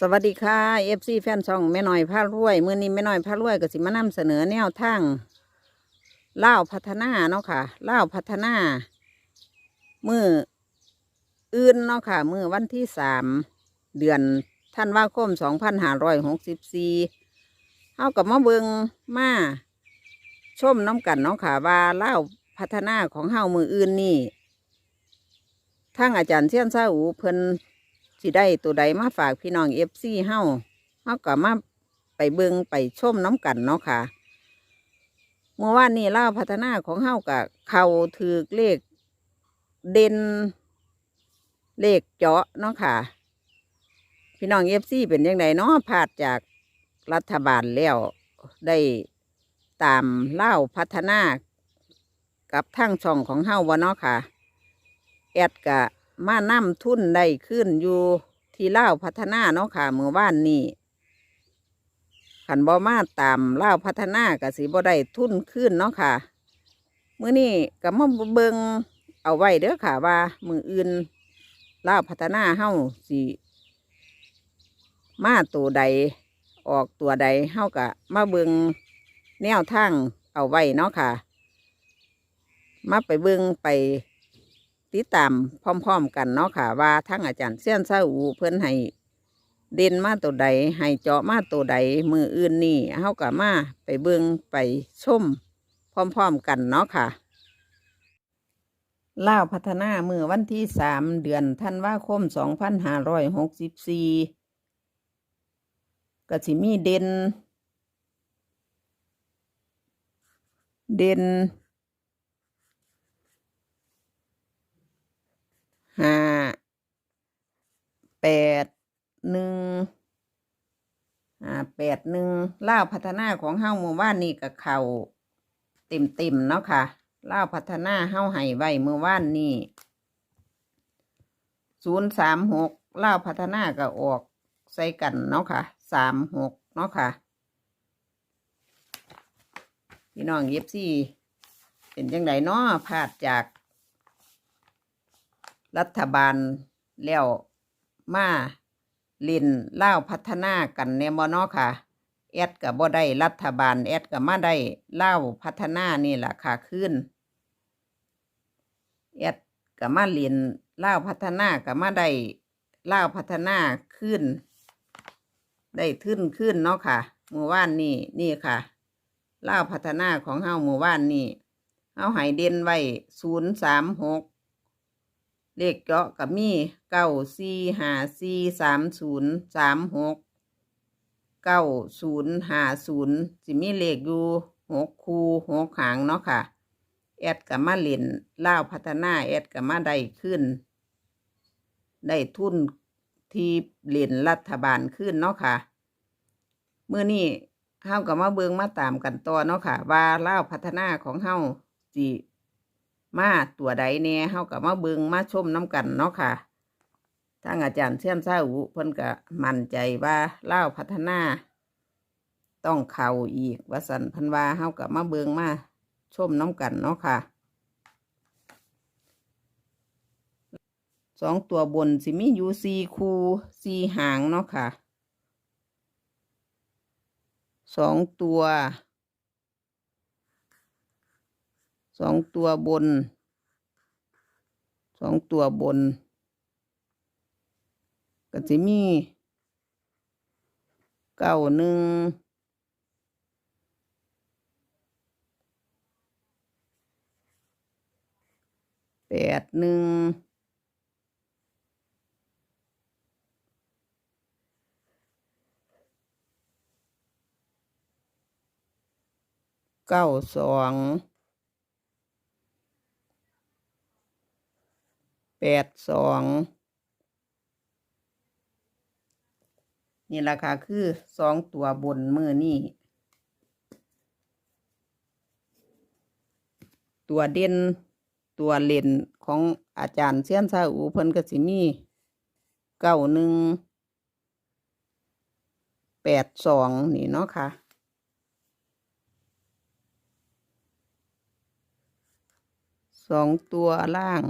สวัสดีค่ะเอฟซีแฟนช่องแม่น้อยพารวยมือนี้แม่น้อยพารวยก็สิมานำเสนอแนวทางเล่าพัฒนาเนาะค่ะเล่าพัฒนามืออื่นเนาะค่ะมือวันที่สามเดือนท่านว่าคมสองพันห้าร้อยหกสิบสี่เฮากับมาเบิงมาชมน้ำกันเนาะค่ะว่าเล่าพัฒนาของเฮามืออื่นนี่ทางอาจารย์เชี่ยนซาอูเพิ่น สิได้ตัวใดมาฝากพี่น้องเอฟซีเฮาเฮาก็มาไปเบิงไปชมน้ำกันเนาะค่ะ เมื่อวานนี้เล่าพัฒนาของเฮากับเขาถือเลขเด่นเลขเจาะเนาะค่ะ พี่น้องเอฟซีเป็นยังไงเนาะพลาดจากรัฐบาลแล้วได้ตามเล่าพัฒนากับทั้งช่องของเฮาวะเนาะค่ะ แอดกะ มานํทุนได้ขึ้นอยู่ที่เล่าพัฒนาเนาะค่ะเมื่อวานนี้ขันบอมาตามเล่าพัฒนากะสิบ่ได้ทุนขึ้นเนาะค่ะเมื้อนี้ก็มาเบิงเอาไว้เด้อค่ะว่ามืออื่นเล่าพัฒนาเฮาสิมาตัวใดออกตัวใดเฮากะมาเบิงแนวทางเอาไว้เนาะค่ะ มาไปเบิงไป ติดตามพร้อมๆกันเนาะค่ะ ว่าทั้งอาจารย์เสี้ยนซาอูเพิ่นให้เด่นมาตัวใดให้เจาะมาตัวใดมืออื่นนี่เฮาก็มาไปเบิ่งไปชมพร้อมๆกันเนาะค่ะล่าวพัฒนามือวันที่สามเดือนธันวาคมสองพันห้าร้อยหกสิบสี่กสิมีเด่นเด่น ห้าแปด หนึ่งห้าแปดหนึ่งล่าพัฒนาของเฮาเมื่อวานนี้กับเขาเต็มเต็มเนาะค่ะล่าพัฒนาเฮาให้ไว้เมื่อวานนี้ศูนย์สามหกล่าพัฒนาก็ออกใส่กันเนาะค่ะสามหกเนาะค่ะพี่น้องเย็บซี่เป็นจังไดเนาะพลาดจากรัฐบาลแล้วมา เลินเล่าพัฒนากันแนมเนาะค่ะ แอดกับบ่ได้รัฐบาล แอดกับมาได้เล่าพัฒนานี่แหละค่ะขึ้น แอดกับมาเรียนเล่าพัฒนากับมาได้เล่าพัฒนาขึ้น ได้ขึ้นขึ้นเนาะค่ะเมื่อวานนี่นี่ค่ะเล่าพัฒนาของเฮาเมื่อวานนี่เฮาให้เด่นไว้ศูนย์สามหก เลขเจาะกับมีเก้าสี่หาสี่สามศูนย์สามหกเก้าศูนย์หาศูนย์สิมีเลขอยู่หกคูหกหางเนาะค่ะ แอดกับมาเล่นเล่าพัฒนาแอดกับมาได้ขึ้น ได้ทุนที่เล่นรัฐบาลขึ้นเนาะค่ะเมื่อนี้เฮากับมาเบิงมาตามกันต่อเนาะค่ะ ว่าเล่าพัฒนาของเฮาสิ มาตัวใดแน่เฮากับมาเบิงมาชมน้ำกันเนาะค่ะทางอาจารย์เชี่ยนซาอุเพิ่นก็มั่นใจว่าเล่าพัฒนา ต้องเข่าอีกวสันพันวาเฮากับมาเบิงมาชมน้ำกันเนาะค่ะสองตัวบนสิมีอยู่สี่คูสี่หางเนาะค่ะสองตัว สองตัวบน สองตัวบน ก็จะมีเก้าหนึ่งแปดหนึ่งเก้าสอง แปดสองนี่ราคาคือสองตัวบนมือนี่ตัวเด่นตัวเล่นของอาจารย์เชียนซาอูเพิ่นก็สิมีเก้าหนึ่งแปดสองนี่เนาะค่ะสองตัวล่าง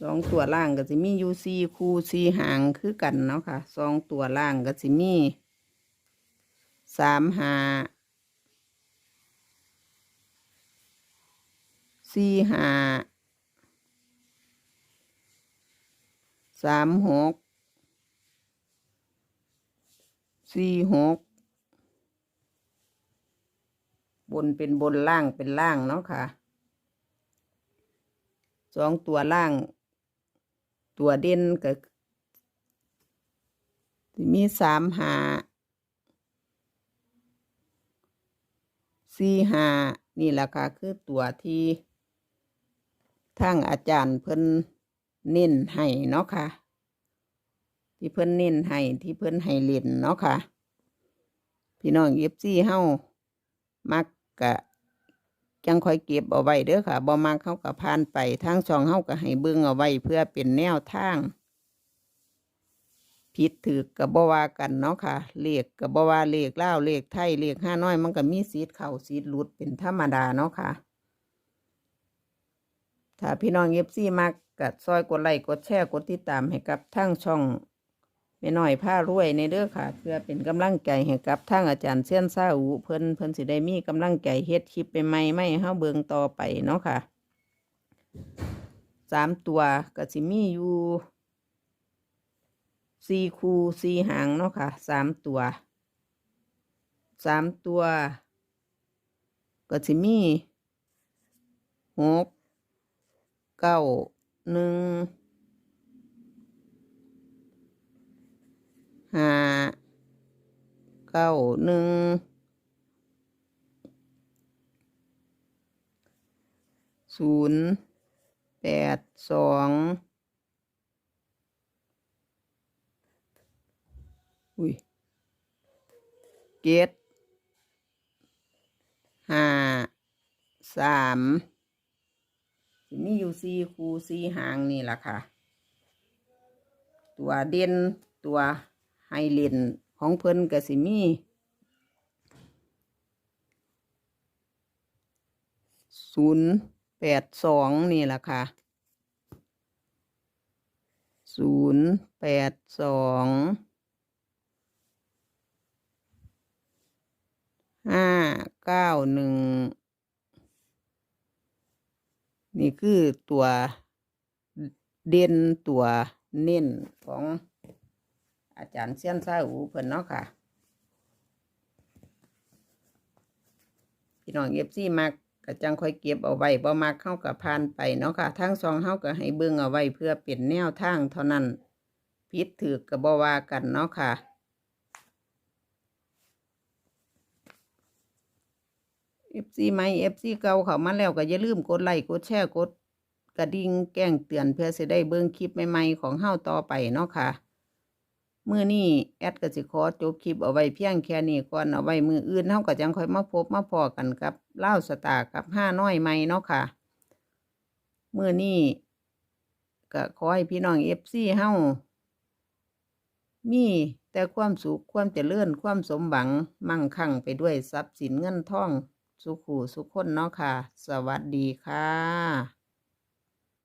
สองตัวล่างก็สิมีอยู่สี่คู่สี่หางคือกันเนาะค่ะสองตัวล่างก็สิมีสามหาสี่หาสามหกสี่หกบนเป็นบนล่างเป็นล่างเนาะค่ะสองตัวล่าง ตัวเด่นก็มีสามหาสี่หานี่แหละค่ะคือตัวที่ทางอาจารย์เพิ่นเน้นให้เนาะค่ะ ที่เพิ่นเน้นให้ที่เพิ่นให้เล่นเนาะค่ะ พี่น้องเอฟซีเฮ้ามักกะ จังคอยเก็บเอาไว้เด้อค่ะบ่มักเข้ากับพานไปทางช่องเฮาก็ให้เบิ่งเอาไว้เพื่อเป็นแนวทางผิดถือกับบวากันเนาะค่ะเลขกับบวาเลขเล่าเลขไทยเลขห้าน้อยมันก็มีสีดเข้าสีดหลุดเป็นธรรมดาเนาะค่ะ ถ้าพี่น้องเอฟซีมักกัดซอยกดไลค์กดแชร์กดติดตามให้กับทางช่อง แม่น้อยผ้ารวยในเด้อค่ะ เพื่อเป็นกำลังใจให้กับทางอาจารย์เซียนซาอูเพิ่นเพิ่นสิได้มีกำลังใจเฮ็ดคลิปใหม่ไม่เฮาเบิ่งต่อไปเนาะค่ะสามตัวก็สิมีอยู่สี่คู่สี่หางเนาะค่ะสามตัวสามตัวก็สิมีหกเก้าหนึ่งห้า เก้าหนึ่งศูนย์แปดสองอุ้ยเกตห้าสามมีอยู่สี่คูสี่หางนี่แหละค่ะ ตัวเด่นตัวไฮเลน ของเพิ่นก็สิมีศูนย์แปดสองนี่แหละค่ะศูนย์แปดสองห้าเก้าหนึ่งนี่คือตัวเด่นตัวเน้นของ อาจารย์เซียนซาอูเพิ่นเนาะค่ะ พี่น้องเอฟซีมักก็จังค่อยเก็บเอาไว้บ่มักเข้ากับพานไปเนาะค่ะทั้งสองเฮาก็ให้เบิ่งเอาไว้เพื่อเปลี่ยนแนวทางเท่านั้นผิดถือกับบ่ว่ากันเนาะค่ะเอฟซีไหมเอฟซีเก่าเขามาแล้วก็อย่าลืมกดไลค์กดแชร์กดกระดิ่งแจ้งเตือนเพื่อจะได้เบิ่งคลิปใหม่ๆของเฮาต่อไปเนาะค่ะ มือนี้แอดก็สิขอจบคลิปเอาไว้เพียงแค่นี้ก่อนเอาไว้มืออื่นเฮาก็จังค่อยมาพบมาพอกันกับเล่าสตากับห้าน้อยใหม่เนาะค่ะมือนี้ก็ขอให้พี่น้องเอฟซีเฮามีแต่ความสุขความเจริญความสมหวังมั่งคั่งไปด้วยทรัพย์สินเงินทอง สุขูสุขคนเนาะค่ะ สวัสดีค่ะ